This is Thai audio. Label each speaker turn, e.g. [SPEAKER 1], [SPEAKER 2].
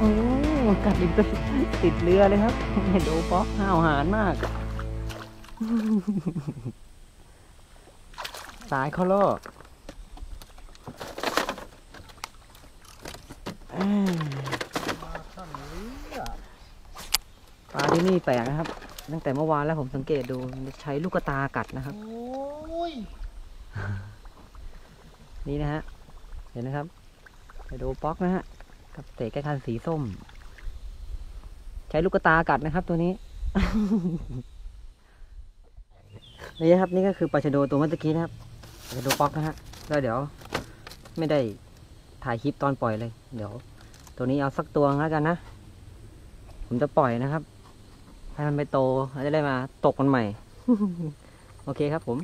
[SPEAKER 1] อ้กัดอีกตัวติดเรือเลยครับเห็นโอป๊อกห้าวหาญมาก สายเขาโลอ่า
[SPEAKER 2] มาขั้นเรือ
[SPEAKER 1] ปลาที่นี่แปลกนะครับ ตั้งแต่เมื่อวานแล้วผมสังเกตดูใช้ลูกตากัดนะครับนี่นะฮะ เห็นนะครับไฮโดรป๊อกนะฮะ กับเตะแก้คันสีส้ม ใช้ลูกกระตากัดนะครับตัวนี้ นี่ครับนี่ก็คือปลาชะโดตัวเมื่อกี้นะครับปลาชะโดป๊อกนะฮะแล้วเดี๋ยว ไม่ได้ถ่ายคลิปตอนปล่อยเลย เดี๋ยว ตัวนี้เอาสักตัวแล้วกันนะผมจะปล่อยนะครับให้มันไปโตแล้วจะได้มาตกมันใหม่ โอเคครับผม